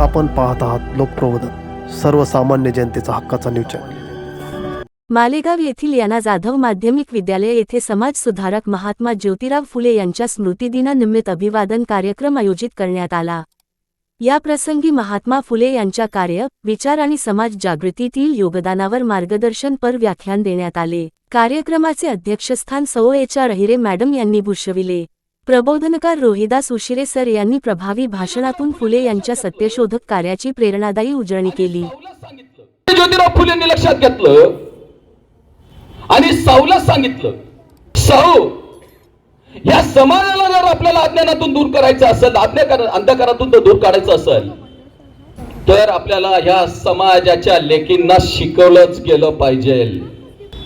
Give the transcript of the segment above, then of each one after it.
आपण पाहत आहात लोकप्रबोधन सर्वसामान्य जनतेचा हक्काचा न्यूज चॅनल मालेगाव येथील याना जाधव माध्यमिक विद्यालय येथे समाज सुधारक महात्मा ज्योतिराव फुले यांच्या स्मृतिदिनानिमित्त अभिवादन कार्यक्रम आयोजित करण्यात आला. या प्रसंगी महात्मा फुले यांच्या कार्य विचार आणि समाज जागृतीतील योगदानावर मार्गदर्शनपर व्याख्यान देण्यात आले. कार्यक्रमाचे अध्यक्षस्थान सौ एच आर अहिरे मॅडम यांनी भूषविले. प्रबोधनकार रोहिदास उशिरे सर यांनी प्रभावी भाषणातून फुले यांच्या सत्यशोधक कार्याची प्रेरणादायी उजळणी केली. ज्योतिराव फुलेंनी लक्षात घेतलं आणि साऊला सांगितलं साऊ या समाजाला जर आपल्याला अज्ञानातून दूर करायचं असेल अज्ञाकार अंधकारातून जर दूर काढायचं असेल तर आपल्याला ह्या समाजाच्या लेकींना शिकवलंच गेलं पाहिजे.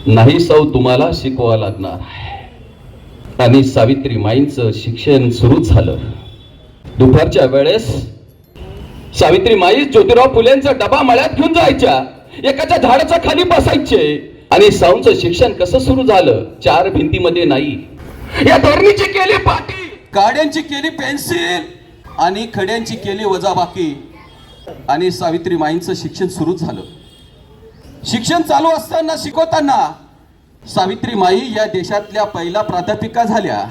नाही सौ तुम्हाला शिकवा लागणार. आहे आणि सावित्री माईंचं शिक्षण सुरू झालं. दुपारच्या वेळेस सावित्री माई ज्योतिराव फुलेंचा डबा मळ्यात घेऊन जायच्या. एकाच्या झाडाच्या खाली बसायचे. आणि साऊंचं शिक्षण कसं सुरू झालं चार भिंतीमध्ये नाही. या धरणीची केली पाठी काड्यांची केली पेन्सिल आणि खड्यांची केली वजाबाकी. आणि सावित्री माईंचं शिक्षण सुरू झालं. शिक्षण चालू असताना शिकवताना सावित्री माई या देशातल्या पहिल्या प्राध्यापिका झाल्या.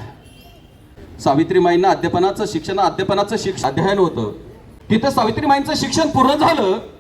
सावित्रीमाईंना अध्यापनाचं शिक्षण अध्यापनाचं शिक्षण अध्ययन होतं. तिथं सावित्रीमाईंचं शिक्षण पूर्ण झालं.